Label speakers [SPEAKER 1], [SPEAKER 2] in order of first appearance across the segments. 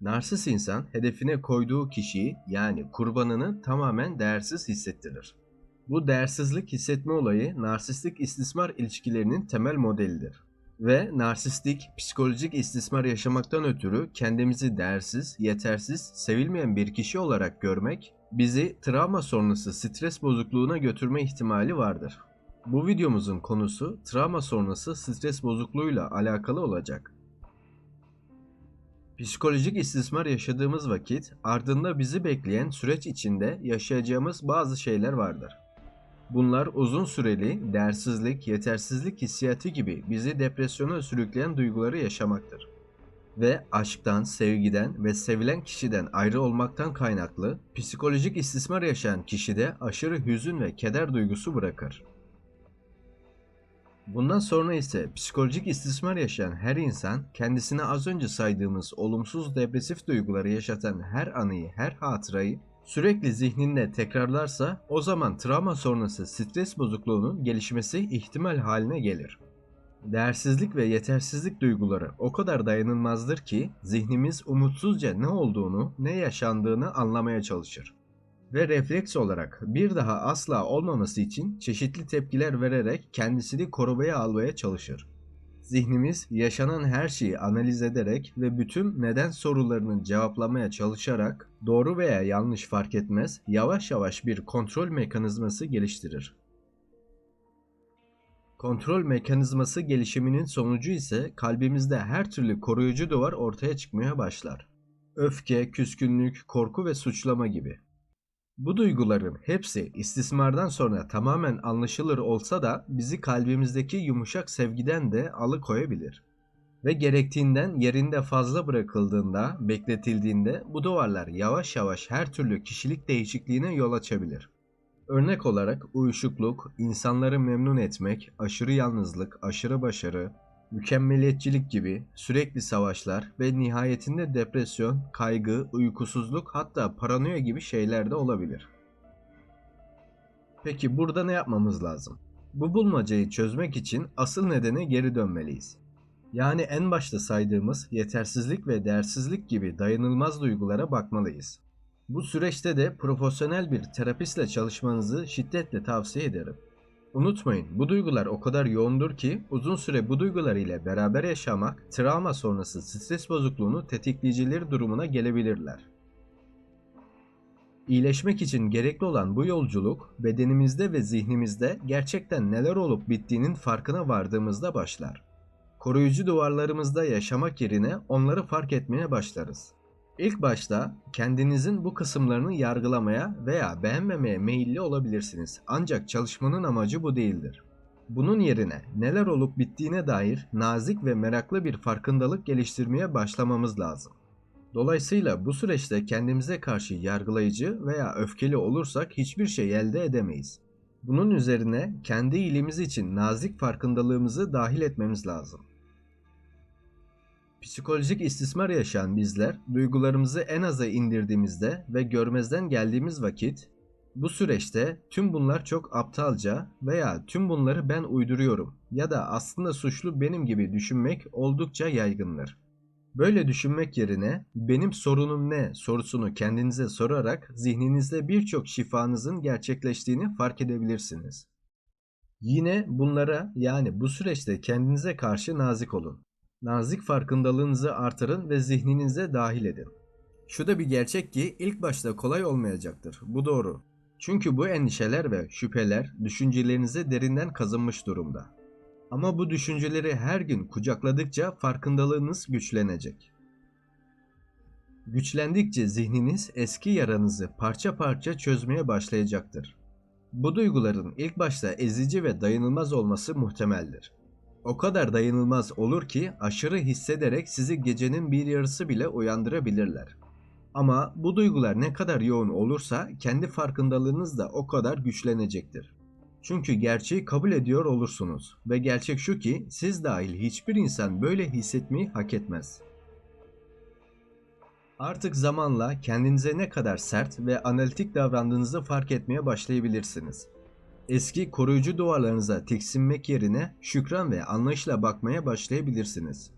[SPEAKER 1] Narsist insan hedefine koyduğu kişiyi yani kurbanını tamamen değersiz hissettirir. Bu değersizlik hissetme olayı narsistik istismar ilişkilerinin temel modelidir. Ve narsistik psikolojik istismar yaşamaktan ötürü kendimizi değersiz, yetersiz, sevilmeyen bir kişi olarak görmek bizi travma sonrası stres bozukluğuna götürme ihtimali vardır. Bu videomuzun konusu travma sonrası stres bozukluğuyla alakalı olacak. Psikolojik istismar yaşadığımız vakit ardında bizi bekleyen süreç içinde yaşayacağımız bazı şeyler vardır. Bunlar uzun süreli değersizlik, yetersizlik hissiyatı gibi bizi depresyona sürükleyen duyguları yaşamaktır. Ve aşktan, sevgiden ve sevilen kişiden ayrı olmaktan kaynaklı psikolojik istismar yaşayan kişide aşırı hüzün ve keder duygusu bırakır. Bundan sonra ise psikolojik istismar yaşayan her insan kendisine az önce saydığımız olumsuz depresif duyguları yaşatan her anıyı, her hatırayı sürekli zihninde tekrarlarsa o zaman travma sonrası stres bozukluğunun gelişmesi ihtimal haline gelir. Değersizlik ve yetersizlik duyguları o kadar dayanılmazdır ki zihnimiz umutsuzca ne olduğunu, ne yaşandığını anlamaya çalışır ve refleks olarak bir daha asla olmaması için çeşitli tepkiler vererek kendisini korumaya almaya çalışır. Zihnimiz yaşanan her şeyi analiz ederek ve bütün neden sorularını cevaplamaya çalışarak doğru veya yanlış fark etmez yavaş yavaş bir kontrol mekanizması geliştirir. Kontrol mekanizması gelişiminin sonucu ise kalbimizde her türlü koruyucu duvar ortaya çıkmaya başlar. Öfke, küskünlük, korku ve suçlama gibi. Bu duyguların hepsi istismardan sonra tamamen anlaşılır olsa da bizi kalbimizdeki yumuşak sevgiden de alıkoyabilir. Ve gerektiğinden yerinde fazla bırakıldığında, bekletildiğinde bu duvarlar yavaş yavaş her türlü kişilik değişikliğine yol açabilir. Örnek olarak uyuşukluk, insanları memnun etmek, aşırı yalnızlık, aşırı başarı, mükemmeliyetçilik gibi sürekli savaşlar ve nihayetinde depresyon, kaygı, uykusuzluk hatta paranoya gibi şeyler de olabilir. Peki burada ne yapmamız lazım? Bu bulmacayı çözmek için asıl nedene geri dönmeliyiz. Yani en başta saydığımız yetersizlik ve değersizlik gibi dayanılmaz duygulara bakmalıyız. Bu süreçte de profesyonel bir terapistle çalışmanızı şiddetle tavsiye ederim. Unutmayın bu duygular o kadar yoğundur ki uzun süre bu duygular ile beraber yaşamak travma sonrası stres bozukluğunu tetikleyicileri durumuna gelebilirler. İyileşmek için gerekli olan bu yolculuk bedenimizde ve zihnimizde gerçekten neler olup bittiğinin farkına vardığımızda başlar. Koruyucu duvarlarımızda yaşamak yerine onları fark etmeye başlarız. İlk başta kendinizin bu kısımlarını yargılamaya veya beğenmemeye meyilli olabilirsiniz. Ancak çalışmanın amacı bu değildir. Bunun yerine neler olup bittiğine dair nazik ve meraklı bir farkındalık geliştirmeye başlamamız lazım. Dolayısıyla bu süreçte kendimize karşı yargılayıcı veya öfkeli olursak hiçbir şey elde edemeyiz. Bunun üzerine kendi iyiliğimiz için nazik farkındalığımızı dahil etmemiz lazım. Psikolojik istismar yaşayan bizler duygularımızı en aza indirdiğimizde ve görmezden geldiğimiz vakit bu süreçte tüm bunlar çok aptalca veya tüm bunları ben uyduruyorum ya da aslında suçlu benim gibi düşünmek oldukça yaygındır. Böyle düşünmek yerine benim sorunum ne sorusunu kendinize sorarak zihninizde birçok şifanızın gerçekleştiğini fark edebilirsiniz. Yine bunlara yani bu süreçte kendinize karşı nazik olun. Nazik farkındalığınızı artırın ve zihninize dahil edin. Şu da bir gerçek ki ilk başta kolay olmayacaktır. Bu doğru. Çünkü bu endişeler ve şüpheler düşüncelerinize derinden kazınmış durumda. Ama bu düşünceleri her gün kucakladıkça farkındalığınız güçlenecek. Güçlendikçe zihniniz eski yaranızı parça parça çözmeye başlayacaktır. Bu duyguların ilk başta ezici ve dayanılmaz olması muhtemeldir. O kadar dayanılmaz olur ki aşırı hissederek sizi gecenin bir yarısı bile uyandırabilirler. Ama bu duygular ne kadar yoğun olursa kendi farkındalığınız da o kadar güçlenecektir. Çünkü gerçeği kabul ediyor olursunuz ve gerçek şu ki siz dahil hiçbir insan böyle hissetmeyi hak etmez. Artık zamanla kendinize ne kadar sert ve analitik davrandığınızı fark etmeye başlayabilirsiniz. Eski koruyucu duvarlarınıza tiksinmek yerine şükran ve anlayışla bakmaya başlayabilirsiniz.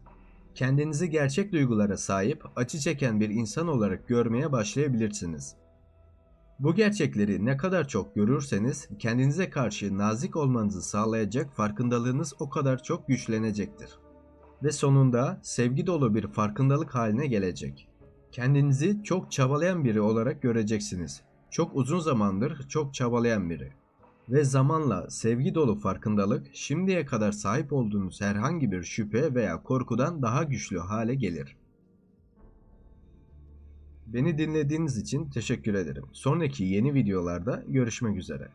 [SPEAKER 1] Kendinizi gerçek duygulara sahip, acı çeken bir insan olarak görmeye başlayabilirsiniz. Bu gerçekleri ne kadar çok görürseniz kendinize karşı nazik olmanızı sağlayacak farkındalığınız o kadar çok güçlenecektir. Ve sonunda sevgi dolu bir farkındalık haline gelecek. Kendinizi çok çabalayan biri olarak göreceksiniz. Çok uzun zamandır çok çabalayan biri. Ve zamanla sevgi dolu farkındalık şimdiye kadar sahip olduğunuz herhangi bir şüphe veya korkudan daha güçlü hale gelir. Beni dinlediğiniz için teşekkür ederim. Sonraki yeni videolarda görüşmek üzere.